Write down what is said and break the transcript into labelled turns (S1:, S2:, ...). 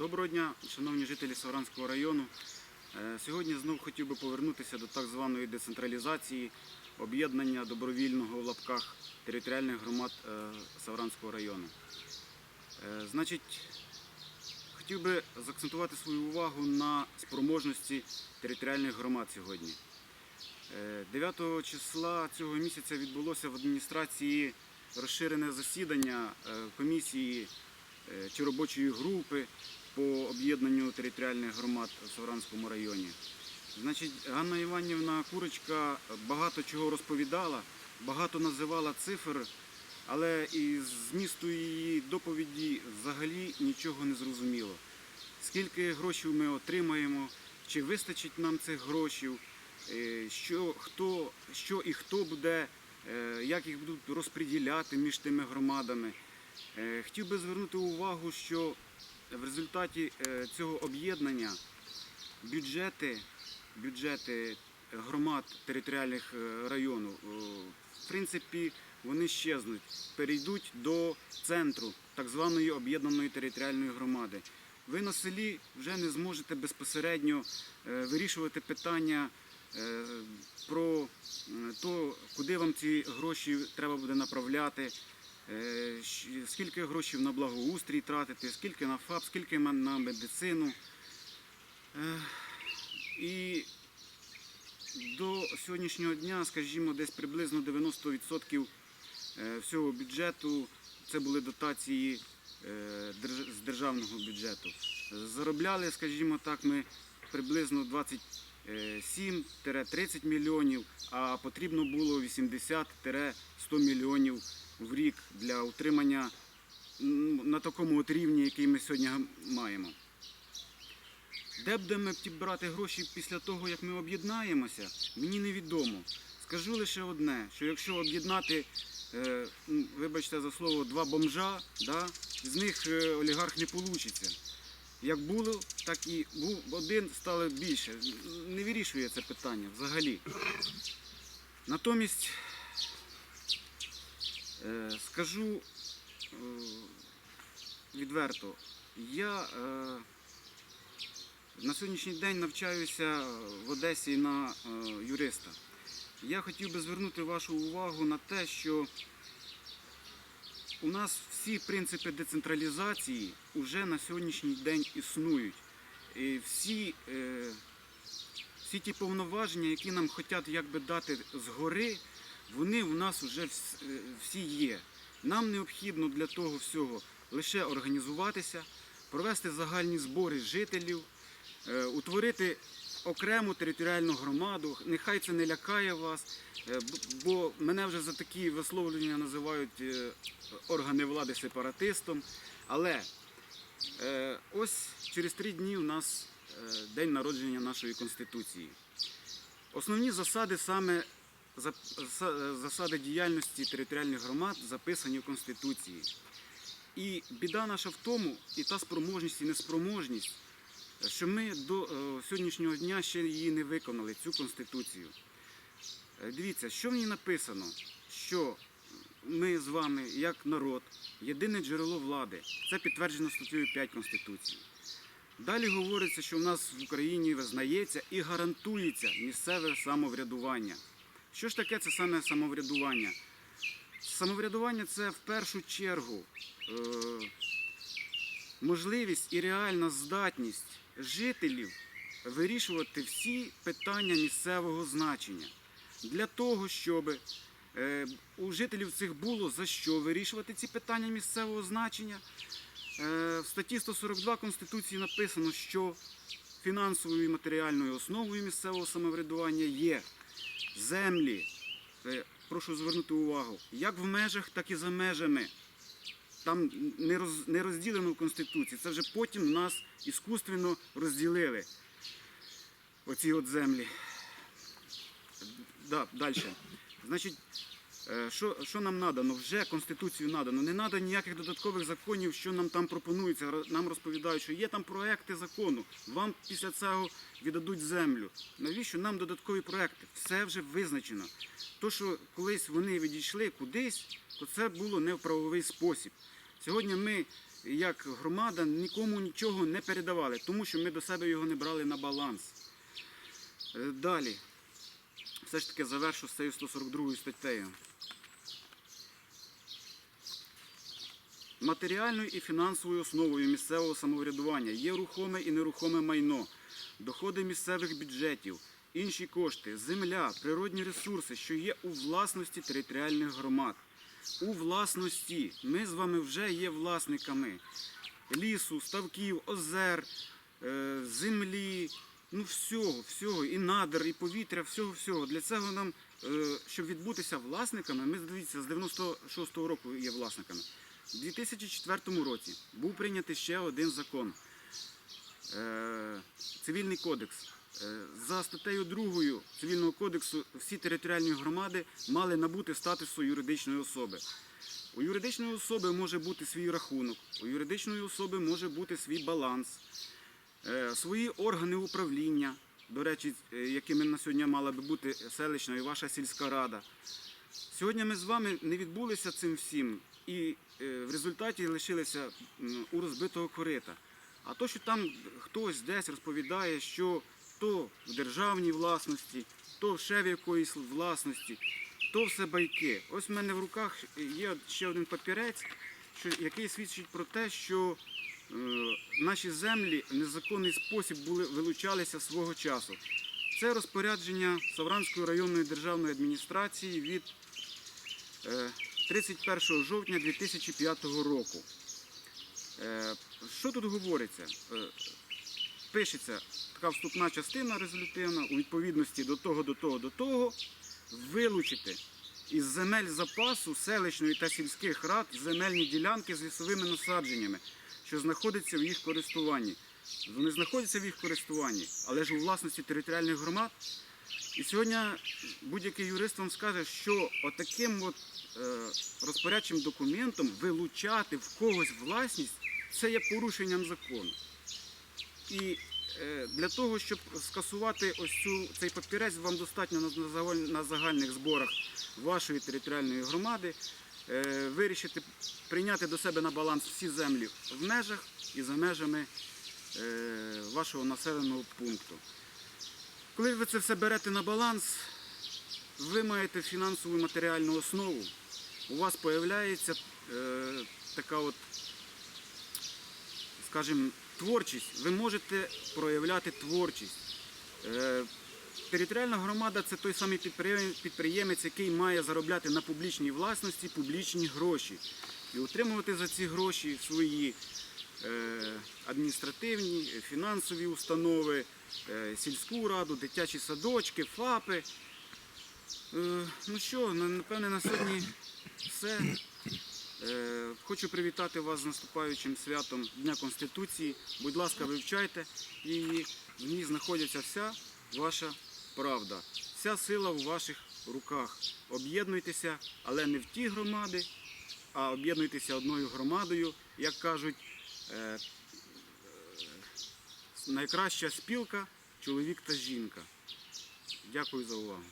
S1: Доброго дня, шановні жителі Савранського району. Е, Сьогодні знов хотів би повернутися до так званої децентралізації, об'єднання добровільного в лапках територіальних громад е, Савранського району. Е, Значить, хотів би заакцентувати свою увагу на спроможності територіальних громад сьогодні. Е, 9 числа цього місяця відбулося в адміністрації розширене засідання комісії чи робочої групи по об'єднанню територіальних громад в Савранському районі. Значить, Ганна Іванівна Курочка багато чого розповідала, багато називала цифр, але із змісту її доповіді взагалі нічого не зрозуміло. Скільки грошей ми отримаємо, чи вистачить нам цих грошей, е, що, хто, що і хто буде, е, як їх будуть розподіляти між тими громадами. Е, Хотів би звернути увагу, що в результаті е, цього об'єднання бюджети, бюджети громад територіальних е, району, е, в принципі, вони щезнуть, перейдуть до центру так званої об'єднаної територіальної громади. Ви на селі вже не зможете безпосередньо е, вирішувати питання е, про те, куди вам ці гроші треба буде направляти, е, скільки грошей на благоустрій тратити, скільки на ФАП, скільки на медицину. Е, І до сьогоднішнього дня, скажімо, десь приблизно 90% е, всього бюджету це були дотації е, з державного бюджету. Заробляли, скажімо так, ми приблизно 27-30 мільйонів, а потрібно було 80-100 мільйонів в рік для утримання на такому от рівні, який ми сьогодні маємо. Де будемо брати гроші після того, як ми об'єднаємося, мені невідомо. Скажу лише одне, що якщо об'єднати, е, вибачте за слово, два бомжа, да, з них е, олігарх не вийде. Як було, так і був один, стало більше. Не вирішує це питання взагалі. Натомість скажу е, відверто, я е, на сьогоднішній день навчаюся в Одесі на е, юриста. Я хотів би звернути вашу увагу на те, що у нас всі принципи децентралізації вже на сьогоднішній день існують. І всі, е, всі ті повноваження, які нам хочуть якби дати згори, вони у нас вже е, всі є. Нам необхідно для того всього лише організуватися, провести загальні збори жителів, е, утворити окрему територіальну громаду. Нехай це не лякає вас, е, бо мене вже за такі висловлення називають органи влади сепаратистом. Але ось через три дні у нас день народження нашої конституції. Основні засади саме засади діяльності територіальних громад записані в Конституції. І біда наша в тому, і та спроможність, і неспроможність, що ми до е, сьогоднішнього дня ще її не виконали, цю конституцію. Е, Дивіться, що в ній написано, що ми з вами, як народ, єдине джерело влади. Це підтверджено статтею 5 Конституції. Далі говориться, що в нас в Україні визнається і гарантується місцеве самоврядування. Що ж таке це саме самоврядування? Самоврядування це в першу чергу е, можливість і реальна здатність жителів вирішувати всі питання місцевого значення для того, щоб е, у жителів цих було за що вирішувати ці питання місцевого значення. Е, в статті 142 Конституції написано, що фінансовою і матеріальною основою місцевого самоврядування є землі. Е, Прошу звернути увагу, як в межах, так і за межами. Там не, роз, не розділено в Конституції. Це вже потім нас іскусственно розділили. Оці от землі. Да, далі. Значить, що, що нам надано? Вже Конституцію надано. Не треба ніяких додаткових законів, що нам там пропонується. Нам розповідають, що є там проекти закону. Вам після цього віддадуть землю. Навіщо нам додаткові проекти? Все вже визначено. То, що колись вони відійшли кудись, то це було не в правовий спосіб. Сьогодні ми як громада нікому нічого не передавали, тому що ми до себе його не брали на баланс. Е, Далі. Все ж таки завершу з цією 142 статтею. Матеріальною і фінансовою основою місцевого самоврядування є рухоме і нерухоме майно, доходи місцевих бюджетів, інші кошти, земля, природні ресурси, що є у власності територіальних громад. У власності ми з вами вже є власниками лісу, ставків, озер, е, землі, ну всього, всього, і надр, і повітря, всього, всього. Для цього нам, е, щоб відбутися власниками, ми дивіться, з 96-го року є власниками. У 2004 році був прийнятий ще один закон. Е, Цивільний кодекс. Е, За статтею 2 Цивільного кодексу всі територіальні громади мали набути статусу юридичної особи. У юридичної особи може бути свій рахунок, у юридичної особи може бути свій баланс, свої органи управління, до речі, е, якими на сьогодні мала би бути селищна і ваша сільська рада. Сьогодні ми з вами не відбулися цим всім і е, в результаті лишилися у розбитого корита. А то, що там хтось десь розповідає, що то в державній власності, то ще в якоїсь власності, то все байки. Ось в мене в руках є ще один папірець, який свідчить про те, що е, наші землі в незаконний спосіб були, вилучалися свого часу. Це розпорядження Савранської районної державної адміністрації від е, 31 жовтня 2005 року. Е, Що тут говориться? Е, Пишеться така вступна частина резолютивна у відповідності до того, до того, до того, вилучити із земель запасу селищної та сільських рад земельні ділянки з лісовими насадженнями, що знаходяться в їх користуванні. Вони знаходяться в їх користуванні, але ж у власності територіальних громад. І сьогодні будь-який юрист вам скаже, що отаким от, е, розпорядчим документом вилучати в когось власність це є порушенням закону. І е, для того, щоб скасувати ось цю, цей папірець, вам достатньо на, загальних зборах вашої територіальної громади вирішити прийняти до себе на баланс всі землі в межах і за межами е, вашого населеного пункту. Коли ви це все берете на баланс, ви маєте фінансову і матеріальну основу. У вас з'являється е, така от, скажімо, творчість. Ви можете проявляти творчість. Територіальна громада це той самий підприємець, який має заробляти на публічній власності публічні гроші і отримувати за ці гроші свої е, адміністративні, фінансові установи, е, сільську раду, дитячі садочки, ФАПи. Е, Ну що, напевне, на сьогодні все. Хочу привітати вас з наступаючим святом Дня Конституції. Будь ласка, вивчайте її. В ній знаходиться вся ваша правда, вся сила у ваших руках. Об'єднуйтеся, але не в ті громади, а об'єднуйтеся одною громадою, як кажуть, е, е, найкраща спілка чоловік та жінка. Дякую за увагу.